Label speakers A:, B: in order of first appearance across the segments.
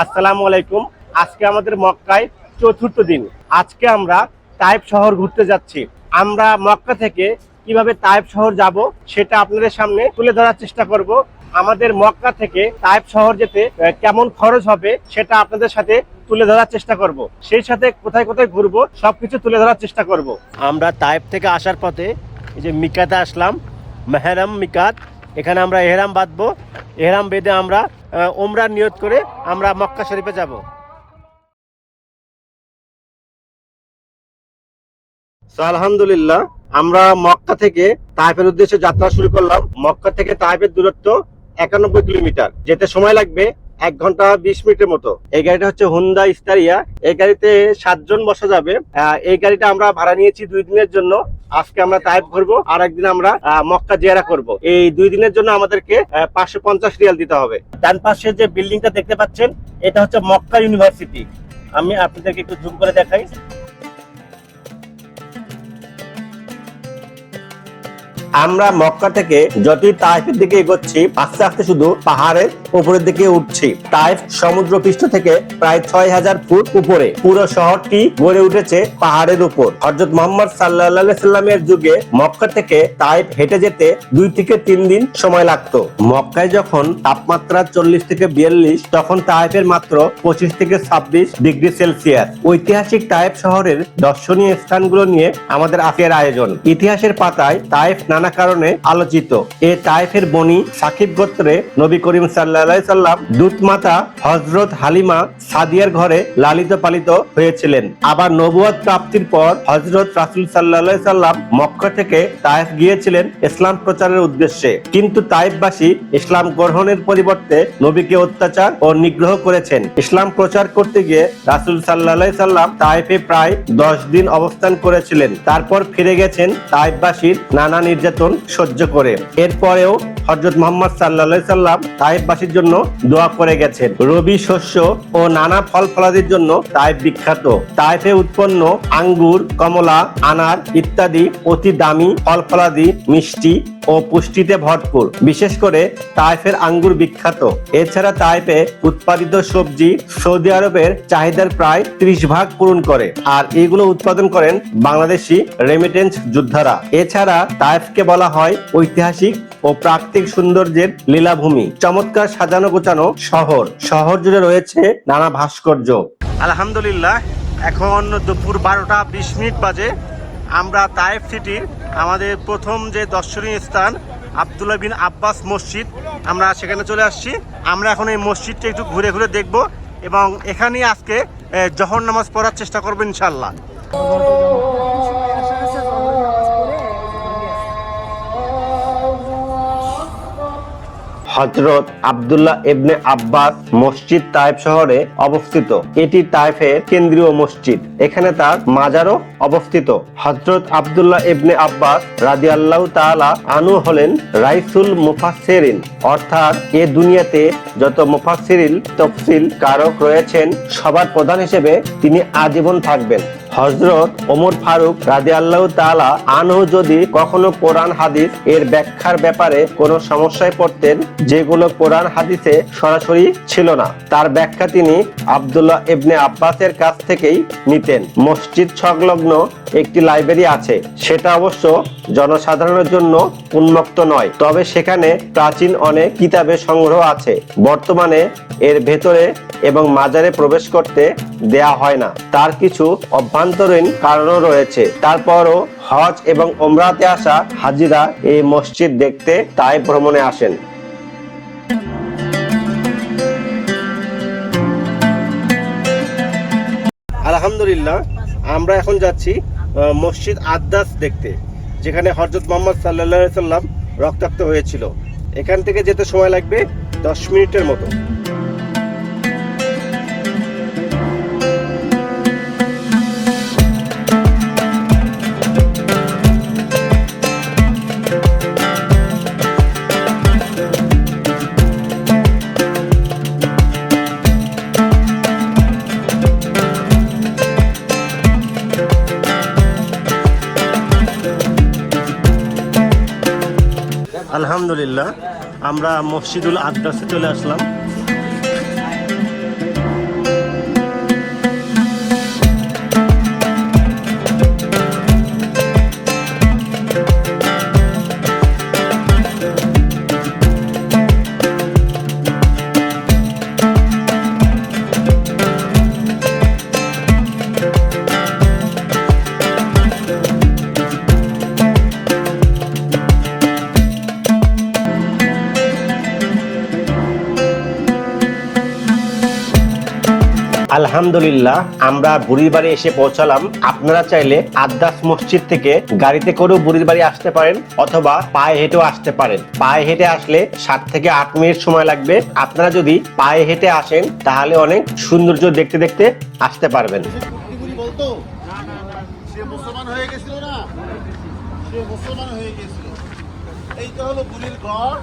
A: আসসালামু আলাইকুম। আজকে আমাদের মক্কায় চতুর্থ দিন। আজকে আমরা তাইব শহর ঘুরতে যাচ্ছি। আমরা মক্কা থেকে কীভাবে তাইব শহর যাব সেটা আপনাদের সামনে তুলে ধরার চেষ্টা করব। আমাদের মক্কা থেকে তাইব শহর যেতে কেমন খরচ হবে সেটা আপনাদের সাথে তুলে ধরার চেষ্টা করব। সেই সাথে কোথায় কোথায় ঘুরবো সবকিছু তুলে ধরার চেষ্টা করব। আমরা তাইব থেকে আসার পথে এই যে মিকাতে আসলাম, মেহরাম মিকাত। এখানে আমরা এহরাম বাঁধবো। এহরাম বেঁধে আমরা আহ, ওমরার নিয়ত করে আমরা মক্কা শরীফে যাব। আলহামদুলিল্লাহ আমরা মক্কা থেকে তাইফের উদ্দেশ্যে যাত্রা শুরু করলাম। মক্কা থেকে তাইফের দূরত্ব একানব্বই কিলোমিটার যেতে সময় লাগবে এক ঘণ্টা বিশ মিনিটের মতো। এই গাড়িটা হচ্ছে হুন্ডা ইস্তারিয়া এই গাড়িতে সাতজন বসা যাবে। এই গাড়িটা আমরা ভাড়া নিয়েছি দুই দিনের জন্য। আজকে আমরা তাইফ ঘুরবো আর একদিন আমরা আহ, মক্কা জিয়ারা করব। এই দুই দিনের জন্য আমাদেরকে পাঁচশো পঞ্চাশ রিয়াল দিতে হবে। ডান পাশে যে বিল্ডিংটা দেখতে পাচ্ছেন এটা হচ্ছে মক্কা ইউনিভার্সিটি। আমি আপনাদেরকে একটু জুম করে দেখাই। আমরা মক্কা থেকে যতই তাইফের দিকে এগোচ্ছি আস্তে আস্তে শুধু পাহাড়ের উপরের দিকে উঠছি। তাইফ সমুদ্র পৃষ্ঠ থেকে প্রায় ছয় হাজার ফুট উপরে। পুরো শহরটি গড়ে উঠেছে পাহাড়ের উপর। হজরত মোহাম্মদ সাল্লাহ সাল্লামের যুগে মক্কা থেকে তাইফ হেঁটে যেতে দুই থেকে তিন দিন সময় লাগতো। মক্কায় যখন তাপমাত্রা চল্লিশ থেকে বিয়াল্লিশ, তখন তাইফের মাত্র পঁচিশ থেকে ছাব্বিশ ডিগ্রি সেলসিয়াস। ঐতিহাসিক তাইফ শহরের দর্শনীয় স্থানগুলো নিয়ে আমাদের আজকের আয়োজন। ইতিহাসের পাতায় তাইফ নানা কারণে আলোচিত। এ তাইফের বনি সাকিব গোত্রে নবী করিম সাল্লাহ সাল্লাম হজরত হালিমা সাদিয়ার ঘরে লালিত পালিত হয়েছিলেন। আবার নবুয়াদ প্রাপ্তির পর হজরত রাসুল সাল্লাহ সাল্লাম মক্কা থেকে তাইফ গিয়েছিলেন ইসলাম প্রচারের উদ্দেশ্যে। কিন্তু তাইফবাসী ইসলাম গ্রহণের পরিবর্তে নবীকে অত্যাচার ও নিগ্রহ করেছেন। ইসলাম প্রচার করতে গিয়ে রাসুল সাল্লাহ সাল্লাম তাইফে প্রায় দশ দিন অবস্থান করেছিলেন। তারপর ফিরে গেছেন তাইফবাসীর নানা নির্যাতন সহ্য করে। এরপরেও হজরত মোহাম্মদ সাল্লাহ সাল্লাম তাইফবাসীর জন্য দোয়া করে গেছেন রবি শস্য ও নানা ফল ফলাদির জন্য তাইফ বিখ্যাত। তাইফে উৎপন্ন আঙ্গুর, কমলা, আনার ইত্যাদি অতি দামি ফল ফলাদি, মিষ্টি ও পুষ্টিতে ভরপুর। বিশেষ করে তাইফের আঙ্গুর বিখ্যাত। এছাড়া তাইফে উৎপাদিত সবজি সৌদি আরবের চাহিদার প্রায় ত্রিশ ভাগ পূরণ করে। আর এগুলো উৎপাদন করেন বাংলাদেশি রেমিটেন্স যোদ্ধারা। এছাড়া তাইফকে বলা হয় ঐতিহাসিক ও প্রাকৃতিক সৌন্দর্যের লীলাভূমি। চমৎকার সাজানো গোছানো শহর। শহর জুড়ে রয়েছে নানা ভাস্কর্য। আলহামদুলিল্লাহ, এখন দুপুর বারোটা বিশ মিনিট বাজে। আমরা তায়েফ সিটির আমাদের প্রথম যে দর্শনীয় স্থান, আবদুল্লাহ বিন আব্বাস মসজিদ, আমরা সেখানে চলে আসছি। আমরা এখন এই মসজিদটা একটু ঘুরে ঘুরে দেখব এবং এখানেই আজকে জহর নামাজ পড়ার চেষ্টা করব ইনশাল্লাহ হজরত আবদুল্লাহ ইবনে আব্বাস মসজিদ তাইফ শহরে অবস্থিত। এটি তাইফের কেন্দ্রীয় মসজিদ। এখানে তার মাজারও অবস্থিত। হজরত আব্দুল্লাহ এবনে আব্বাস রাজি আল্লাহ তাআলা আনু হলেন রাইসুল মুফাসসিরিন। অর্থাৎ এ দুনিয়াতে যত মুফাসসিরিল তফসিল কারক রয়েছেন, সবার প্রধান হিসেবে তিনি আজীবন থাকবেন। হজরত ওমর ফারুক রাজি আল্লাহ তালা আনহ যদি কখনো কোরআন হাদিস এর ব্যাখ্যার ব্যাপারে কোনো সমস্যায় পড়তেন, যেগুলো কোরআন হাদিসে সরাসরি ছিল না, তার ব্যাখ্যা তিনি আব্দুল্লাহ ইবনে আব্বাসের কাছ থেকেই নিতেন। মসজিদ সংলগ্ন একটি লাইব্রেরি আছে, সেটা অবশ্য জনসাধারণের জন্য উন্মুক্ত নয়, তবে সেখানে প্রাচীন অনেক কিতাবের সংগ্রহ আছে। বর্তমানে এর ভেতরে এবং মাজারে প্রবেশ করতে দেয়া হয় না। তার কিছু অভ্যন্তরীণ কারণও রয়েছে। তারপরও হজ এবং ওমরাতে আসা হাজিরা এই মসজিদ দেখতে তাই ভ্রমণে আসেন। আলহামদুলিল্লাহ, আমরা এখন যাচ্ছি মসজিদ আদাস দেখতে, যেখানে হজরত মোহাম্মদ সাল্লাহ সাল্লাম রক্তাক্ত হয়েছিল। এখান থেকে যেতে সময় লাগবে দশ মিনিটের মতো। আলহামদুলিল্লাহ আমরা মসজিদুল আদাসে চলে আসলাম। আলহামদুলিল্লাহ, আমরা বুড়ির বাড়ি এসে পৌঁছালাম। আপনারা চাইলে আদাস মসজিদ থেকে গাড়িতে করেও বুড়ির বাড়ি আসতে পারেন, অথবা পায়ে হেঁটেও আসতে পারেন। পায়ে হেঁটে আসলে সাত থেকে আট মিনিট সময় লাগবে। আপনারা যদি পায়ে হেঁটে আসেন, তাহলে অনেক সৌন্দর্য দেখতে দেখতে আসতে পারবেন।
B: এইটা হলো বুড়ির ঘর।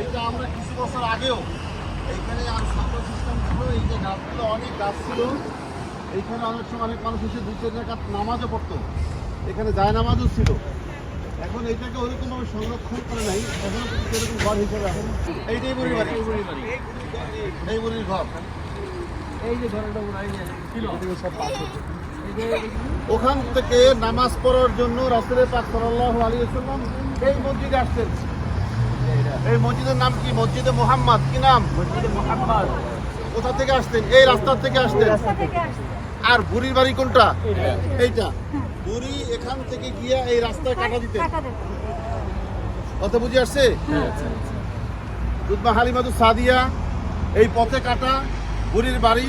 B: এইটা আমরা কিছু বছর আগেও এইখানে আর সিস্টেম ছিল এই যে গাছগুলো অনেক গাছ ছিল এইখানে অনেক সময় অনেক মানুষ এসে দু চার নামাজও পড়তো। এখানে যায় নামাজও ছিল। এখন এইটাকে ওরকমভাবে সংরক্ষণ করে নাই এখন এরকম ঘর হিসেবে এখন এইটাই বুড়ির বাড়ি। এই বুড়ির ঘর। ওখান থেকে নামাজ পড়ার জন্য রাসুলের পাক সাল্লাল্লাহু আলাইহি ওয়াসাল্লাম এই মসজিদে আসছেন। এই মসজিদের নাম কি? মসজিদে মোহাম্মদ কি নাম? মসজিদে মোহাম্মদ। কোথা থেকে আসতেন? এই রাস্তা থেকে আসতেন? আর বুড়ির বাড়ি কোনটা? এইটা। বুড়ি এখান থেকে গিয়া এই রাস্তায় কাটা দিতে কথা বুঝে আসছে? দুধমা হালিমাদু সাদিয়া এই পথে কাটা বুড়ির বাড়ি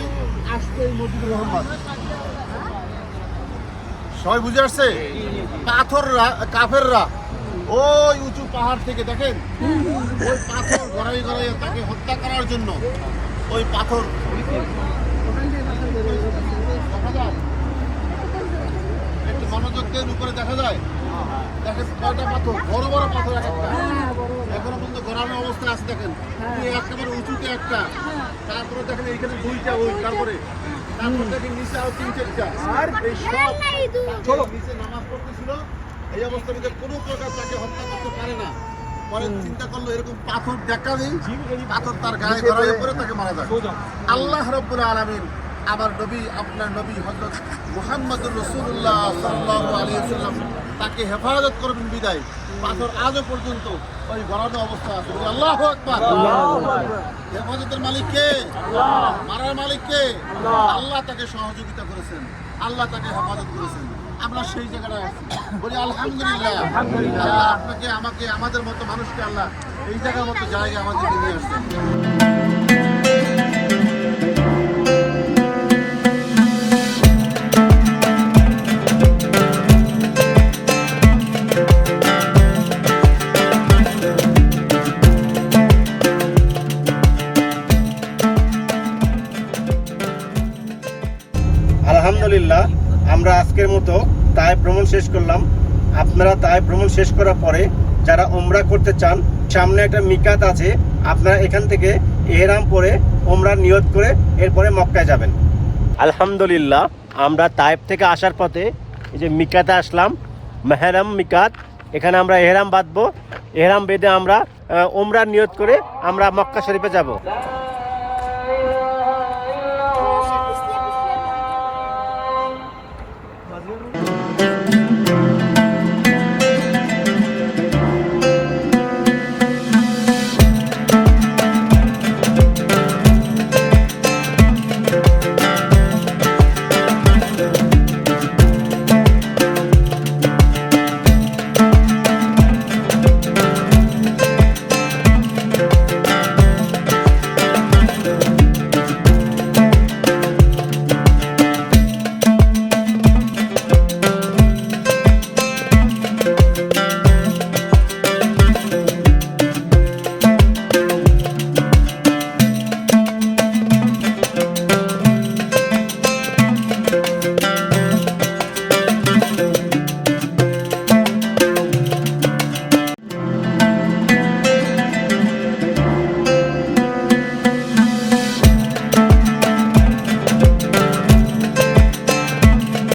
B: আসতে এই মসজিদুর মোহাম্মদ। সবাই বুঝে আসছে? পাথররা কাফেররা। ওই উঁচু পাহাড় থেকে দেখেন? ওই পাথর গড়াই গড়াই তাকে হত্যা করার জন্য। ওই পাথর। দেখা যায়? একটু মনোযোগ উপরে দেখা যায়? দেখেন কয়টা পাথর? বড় বড় পাথর এক একটা। এখনও পর্যন্ত গড়ানো অবস্থায় আছে দেখেন। এই একেবারে উঁচুতে একটা। তারপরে দেখেন এইখানে দুইটা ওই তারপরে। তারপরে দেখেন নিচে আরও তিন চারটা আর এই সব নিচে নামাজ পড়তেছিল। এই অবস্থার ভিতরে কোনো প্রকার তাকে হত্যা করতে পারে না পরে চিন্তা করল এরকম পাথর দেখা নেই পাথর তার গায়ে পরে তাকে মারা যায় আল্লাহ রব্বুল আলামিন আমার নবী আপনার নবী মুহাম্মদুর রাসূলুল্লাহ সাল্লাল্লাহু আলাইহি তাকে হেফাজত করবেন বিদায়। পাথর আজও পর্যন্ত ওই গড়ানো অবস্থা আছে। আল্লাহু হেফাজতের মালিক কে? মারার মালিক কে? আল্লাহ তাকে সহযোগিতা করেছেন। আল্লাহ তাকে হেফাজত করেছেন। আমরা সেই জায়গাটায় আছি। বলি আলহামদুলিল্লাহ। আল্লাহ আপনাকে আমাকে আমাদের মতো মানুষকে আল্লাহ এই জায়গার মতো জায়গায় আমাদেরকে নিয়ে আসছেন
A: আলহামদুলিল্লাহ আমরা আজকের মতো তাই ভ্রমণ শেষ করলাম। আপনারা তাই ভ্রমণ শেষ করার পরে যারা ওমরা করতে চান, সামনে একটা মিকাত আছে, আপনারা এখান থেকে এহরাম পরে ওমরা নিয়ত করে এরপরে মক্কায় যাবেন। আলহামদুলিল্লাহ, আমরা তাইপ থেকে আসার পথে এই যে মিকাতে আসলাম, মেহরাম মিকাত, এখানে আমরা এহরাম বাঁধবো। এহরাম বেঁধে আমরা ওমরা নিয়ত করে আমরা মক্কা শরীফে যাব।